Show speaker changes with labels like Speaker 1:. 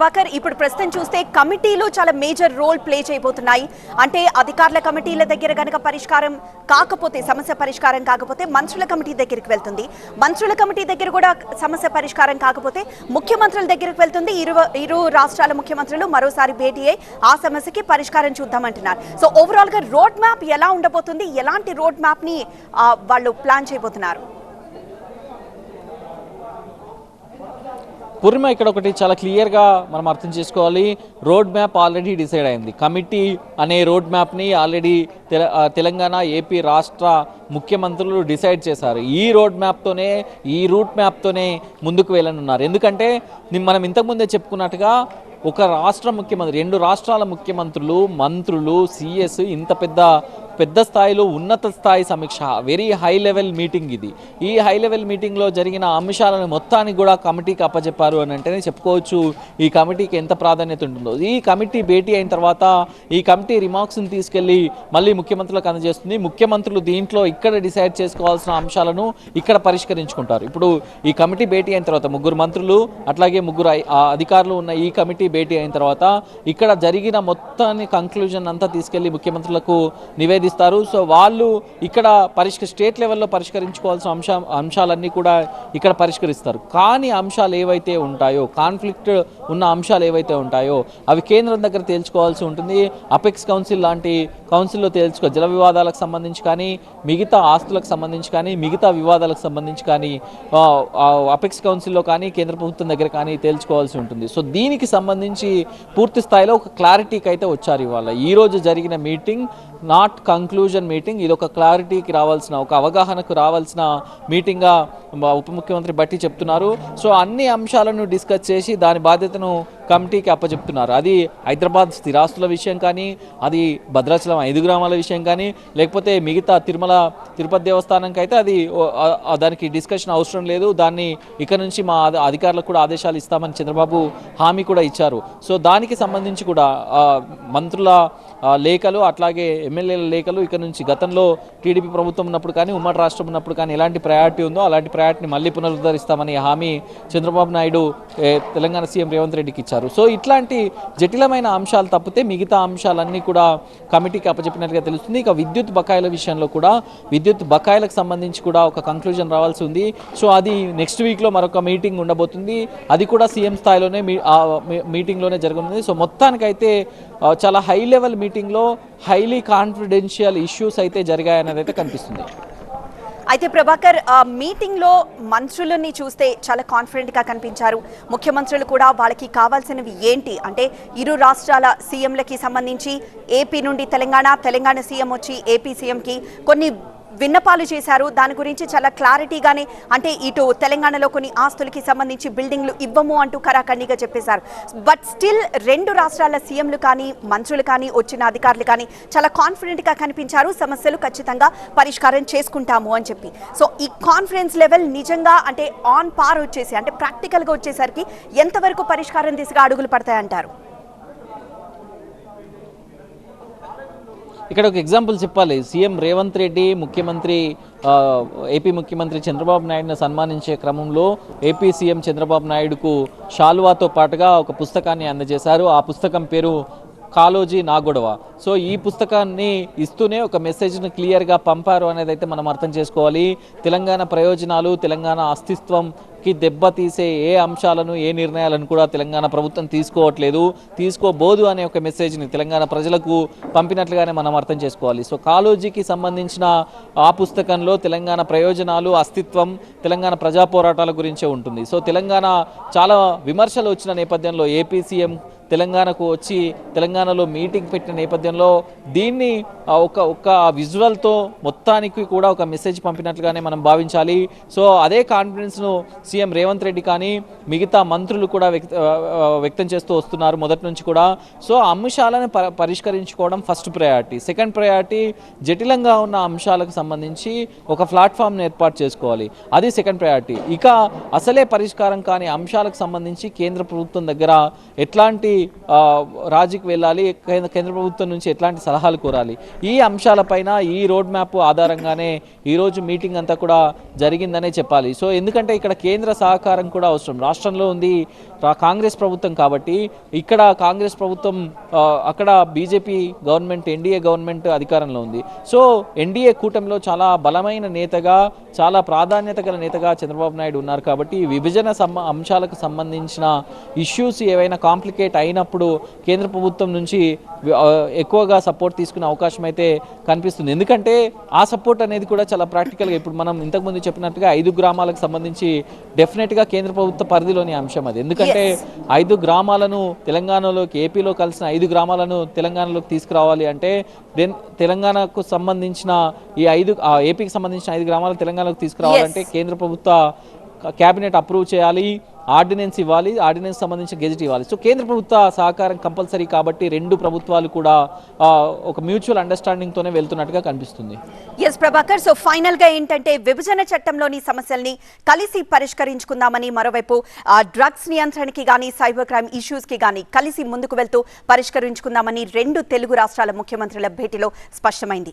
Speaker 1: ప్రభాకర్ ఇప్పుడు ప్రస్తుతం చూస్తే కమిటీలో చాలా మేజర్ రోల్ ప్లే చేయబోతున్నాయి. అంటే అధికారుల కమిటీల దగ్గర కనుక పరిష్కారం కాకపోతే సమస్య పరిష్కారం కాకపోతే మంత్రుల కమిటీ దగ్గరికి వెళ్తుంది. మంత్రుల కమిటీ దగ్గర కూడా సమస్య పరిష్కారం కాకపోతే ముఖ్యమంత్రుల దగ్గరికి వెళ్తుంది. ఇరు ఇరు రాష్ట్రాల ముఖ్యమంత్రులు మరోసారి భేటీ అయి ఆ సమస్యకి పరిష్కారం చూద్దామంటున్నారు. సో ఓవరాల్గా రోడ్ మ్యాప్ ఎలా ఉండబోతుంది? ఎలాంటి రోడ్ మ్యాప్ని వాళ్ళు ప్లాన్ చేయబోతున్నారు?
Speaker 2: పూర్ణిమ ఇక్కడ ఒకటి చాలా క్లియర్గా మనం అర్థం చేసుకోవాలి. రోడ్ మ్యాప్ ఆల్రెడీ డిసైడ్ అయింది. కమిటీ అనే రోడ్ మ్యాప్ని ఆల్రెడీ తెల తెలంగాణ ఏపీ రాష్ట్ర ముఖ్యమంత్రులు డిసైడ్ చేశారు. ఈ రోడ్ మ్యాప్తోనే ఈ రూట్ మ్యాప్తోనే ముందుకు వెళ్ళనున్నారు. ఎందుకంటే మనం ఇంతకుముందే చెప్పుకున్నట్టుగా ఒక రాష్ట్ర ముఖ్యమంత్రి రెండు రాష్ట్రాల ముఖ్యమంత్రులు మంత్రులు సిఎస్ ఇంత పెద్ద పెద్ద స్థాయిలో ఉన్నత స్థాయి సమీక్ష వెరీ హై లెవెల్ మీటింగ్ ఇది. ఈ హై లెవెల్ మీటింగ్లో జరిగిన అంశాలను మొత్తానికి కూడా కమిటీకి అప్పచెప్పారు అని అంటేనే చెప్పుకోవచ్చు ఈ కమిటీకి ఎంత ప్రాధాన్యత ఉంటుందో. ఈ కమిటీ భేటీ అయిన తర్వాత ఈ కమిటీ రిమార్క్స్ని తీసుకెళ్ళి మళ్ళీ ముఖ్యమంత్రులకు అందజేస్తుంది. ముఖ్యమంత్రులు దీంట్లో ఇక్కడ డిసైడ్ చేసుకోవాల్సిన అంశాలను ఇక్కడ పరిష్కరించుకుంటారు. ఇప్పుడు ఈ కమిటీ భేటీ అయిన తర్వాత ముగ్గురు మంత్రులు అట్లాగే ముగ్గురు ఆ అధికారులు ఉన్న ఈ కమిటీ భేటీ అయిన తర్వాత ఇక్కడ జరిగిన మొత్తాన్ని కంక్లూజన్ అంతా తీసుకెళ్ళి ముఖ్యమంత్రులకు నివేదిస్తారు సో వాళ్ళు ఇక్కడ పరిష్క స్టేట్ లెవెల్లో పరిష్కరించుకోవాల్సిన అంశ అంశాలన్నీ కూడా ఇక్కడ పరిష్కరిస్తారు. కానీ అంశాలు ఏవైతే ఉంటాయో కాన్ఫ్లిక్ట్ ఉన్న అంశాలు ఏవైతే ఉంటాయో అవి కేంద్రం దగ్గర తేల్చుకోవాల్సి ఉంటుంది. అపెక్స్ కౌన్సిల్ లాంటి కౌన్సిల్లో తేల్చుకో జల వివాదాలకు సంబంధించి కానీ మిగతా ఆస్తులకు సంబంధించి కానీ మిగతా వివాదాలకు సంబంధించి కానీ అపెక్స్ కౌన్సిల్లో కానీ కేంద్ర ప్రభుత్వం దగ్గర కానీ తేల్చుకోవాల్సి ఉంటుంది. సో దీనికి సంబంధించి పూర్తి స్థాయిలో ఒక క్లారిటీకి అయితే వచ్చారు ఇవాళ. ఈరోజు జరిగిన మీటింగ్ నాట్ కంక్లూజన్ మీటింగ్ ఇది ఒక క్లారిటీకి రావాల్సిన ఒక అవగాహనకు రావాల్సిన మీటింగ్గా ఉప ముఖ్యమంత్రి బట్టి చెప్తున్నారు. సో అన్ని అంశాలను డిస్కస్ చేసి దాని బాధ్యతను కమిటీకి అప్పచెప్తున్నారు. అది హైదరాబాద్ స్థిరాస్తుల విషయం కానీ అది భద్రాచలం ఐదు గ్రామాల విషయం కానీ లేకపోతే మిగతా తిరుమల తిరుపతి దేవస్థానంకి అయితే అది దానికి డిస్కషన్ అవసరం లేదు. దాన్ని ఇక నుంచి మా అధికారులకు కూడా ఆదేశాలు ఇస్తామని చంద్రబాబు హామీ కూడా ఇచ్చారు. సో దానికి సంబంధించి కూడా మంత్రుల లేఖలు అట్లాగే ఎమ్మెల్యేల లేఖలు ఇక నుంచి గతంలో టీడీపీ ప్రభుత్వం ఉన్నప్పుడు కానీ ఉమ్మడి రాష్ట్రం ఉన్నప్పుడు కానీ ఎలాంటి ప్రయారిటీ ఉందో అలాంటి ప్రయారిటీని మళ్ళీ పునరుద్ధరిస్తామని హామీ చంద్రబాబు నాయుడు తెలంగాణ సీఎం రేవంత్ రెడ్డికి ఇచ్చారు. సో ఇట్లాంటి జటిలమైన అంశాలు తప్పితే మిగతా అంశాలన్నీ కూడా కమిటీకి అప్పచెప్పినట్టుగా తెలుస్తుంది. ఇక విద్యుత్ బకాయిల విషయంలో కూడా విద్యుత్ బకాయిలకు సంబంధించి కూడా ఒక కంక్లూజన్ రావాల్సి ఉంది. సో అది నెక్స్ట్ వీక్లో మరొక మీటింగ్ ఉండబోతుంది. అది కూడా సీఎం స్థాయిలోనే మీ మీటింగ్లోనే జరగనుంది. సో మొత్తానికైతే చాలా హై లెవెల్ మీటింగ్లో హైలీ కాన్ఫిడెన్షియల్ ఇష్యూస్ అయితే జరిగాయనేది అయితే కనిపిస్తుంది.
Speaker 1: అయితే ప్రభాకర్ మీటింగ్లో మీటింగ్లో మంత్రులని చూస్తే చాలా కాన్ఫిడెంట్గా కనిపించారు. ముఖ్యమంత్రులు కూడా వాళ్ళకి కావాల్సినవి ఏంటి? అంటే ఇరు రాష్ట్రాల సీఎంలకి సంబంధించి ఏపీ నుండి తెలంగాణ తెలంగాణ సీఎం వచ్చి ఏపీ సీఎంకి కొన్ని విన్నపాలు చేశారు. దాని గురించి చాలా క్లారిటీగానే అంటే ఇటు తెలంగాణలో కొన్ని ఆస్తులకి సంబంధించి బిల్డింగ్లు ఇవ్వము అంటూ కరాఖండిగా చెప్పేశారు. బట్ స్టిల్ రెండు రాష్ట్రాల సీఎంలు కానీ మంత్రులు కానీ వచ్చిన అధికారులు కానీ చాలా కాన్ఫిడెంట్గా కనిపించారు. సమస్యలు ఖచ్చితంగా పరిష్కారం చేసుకుంటాము అని చెప్పి. సో ఈ కాన్ఫిడెన్స్ లెవెల్ నిజంగా అంటే ఆన్ పార్ వచ్చేసి అంటే ప్రాక్టికల్గా వచ్చేసరికి ఎంతవరకు పరిష్కారం దిశగా అడుగులు పడతాయంటారు?
Speaker 2: ఇక్కడ ఒక ఎగ్జాంపుల్ చెప్పాలి. సీఎం రేవంత్ రెడ్డి ముఖ్యమంత్రి ఏపీ ముఖ్యమంత్రి చంద్రబాబు నాయుడును సన్మానించే క్రమంలో ఏపీ సీఎం చంద్రబాబు నాయుడుకు షాల్వాతో పాటుగా ఒక పుస్తకాన్ని అందజేశారు. ఆ పుస్తకం పేరు కాలోజీ నా గొడవ సో ఈ పుస్తకాన్ని ఇస్తూనే ఒక మెసేజ్ను క్లియర్గా పంపారు అనేది అయితే మనం అర్థం చేసుకోవాలి. తెలంగాణ ప్రయోజనాలు తెలంగాణ అస్తిత్వం కి దెబ్బతీసే ఏ అంశాలను ఏ నిర్ణయాలను కూడా తెలంగాణ ప్రభుత్వం తీసుకోవట్లేదు. తీసుకోబోదు అనే ఒక మెసేజ్ని తెలంగాణ ప్రజలకు పంపినట్లుగానే మనం అర్థం చేసుకోవాలి. సో కాలోజీకి సంబంధించిన ఆ పుస్తకంలో తెలంగాణ ప్రయోజనాలు అస్తిత్వం తెలంగాణ ప్రజా పోరాటాల గురించే ఉంటుంది. సో తెలంగాణ చాలా విమర్శలు వచ్చిన నేపథ్యంలో ఏపీ సీఎం తెలంగాణకు వచ్చి తెలంగాణలో మీటింగ్ పెట్టిన నేపథ్యంలో దీన్ని ఒక ఒక విజువల్తో మొత్తానికి కూడా ఒక మెసేజ్ పంపినట్లుగానే మనం భావించాలి. సో అదే కాన్ఫిడెన్స్ను సీఎం రేవంత్ రెడ్డి కానీ మిగతా మంత్రులు కూడా వ్యక్త వ్యక్తం చేస్తూ వస్తున్నారు మొదటి నుంచి కూడా. సో ఆ అంశాలను ప- పరిష్కరించుకోవడం ఫస్ట్ ప్రయారిటీ. సెకండ్ ప్రయారిటీ జటిలంగా ఉన్న అంశాలకు సంబంధించి ఒక ప్లాట్ఫామ్ని ఏర్పాటు చేసుకోవాలి. అది సెకండ్ ప్రయారిటీ. ఇక అసలే పరిష్కారం కాని అంశాలకు సంబంధించి కేంద్ర ప్రభుత్వం దగ్గర ఎట్లాంటి రాజీకి వెళ్ళాలి కేంద్ర కేంద్ర ప్రభుత్వం నుంచి ఎట్లాంటి సలహాలు కోరాలి. ఈ అంశాలపైన ఈ రోడ్ మ్యాప్ ఆధారంగానే ఈరోజు మీటింగ్ అంతా కూడా జరిగిందనే చెప్పాలి. సో ఎందుకంటే ఇక్కడ కేంద్ర సహకారం కూడా అవసరం. రాష్ట్రంలో ఉంది కాంగ్రెస్ ప్రభుత్వం కాబట్టి ఇక్కడ కాంగ్రెస్ ప్రభుత్వం అక్కడ బీజేపీ గవర్నమెంట్ ఎన్డీఏ గవర్నమెంట్ అధికారంలో ఉంది. సో ఎన్డీఏ కూటమిలో చాలా బలమైన నేతగా చాలా ప్రాధాన్యత గల నేతగా చంద్రబాబు నాయుడు ఉన్నారు కాబట్టి విభజన సంబ అంశాలకు సంబంధించిన ఇష్యూస్ ఏవైనా కాంప్లికేట్ అయినప్పుడు కేంద్ర ప్రభుత్వం నుంచి ఎక్కువగా సపోర్ట్ తీసుకునే అవకాశం అయితే కనిపిస్తుంది. ఎందుకంటే ఆ సపోర్ట్ అనేది కూడా చాలా ప్రాక్టికల్గా ఇప్పుడు మనం ఇంతకుముందు చెప్పినట్టుగా ఐదు గ్రామాలకు సంబంధించి డెఫినెట్గా కేంద్ర ప్రభుత్వ పరిధిలోని అంశం అది. ఎందుకంటే ఐదు గ్రామాలను తెలంగాణలోకి ఏపీలో కలిసిన ఐదు గ్రామాలను తెలంగాణలోకి తీసుకురావాలి అంటే దెన్ తెలంగాణకు సంబంధించిన ఈ ఐదు ఏపీకి సంబంధించిన ఐదు గ్రామాలు తెలంగాణలోకి తీసుకురావాలంటే కేంద్ర ప్రభుత్వ క్యాబినెట్ అప్రూవ్ చేయాలి ఆర్డినెన్స్ ఇవ్వాలి ఆర్డినెన్స్ సంబంధించిన గెజెట్ ఇవ్వాలి. సో కేంద్ర ప్రభుత్వ సహకారం కంపల్సరీ కాబట్టి రెండు ప్రభుత్వాలు కూడా ఒక మ్యూచువల్ అండర్స్టాండింగ్ తోనే వెళ్తున్నట్టుగా కనిపిస్తుంది.
Speaker 1: ఎస్ ప్రభాకర్. సో ఫైనల్గా ఏంటంటే విభజన చట్టంలోని సమస్యల్ని కలిసి పరిష్కరించుకుందామని మరోవైపు ఆ, డ్రగ్స్ నియంత్రణకి కానీ సైబర్ క్రైమ్ ఇష్యూస్కి కానీ కలిసి ముందుకు వెళ్తూ పరిష్కరించుకుందామని రెండు తెలుగు రాష్ట్రాల ముఖ్యమంత్రుల భేటీలో స్పష్టమైంది.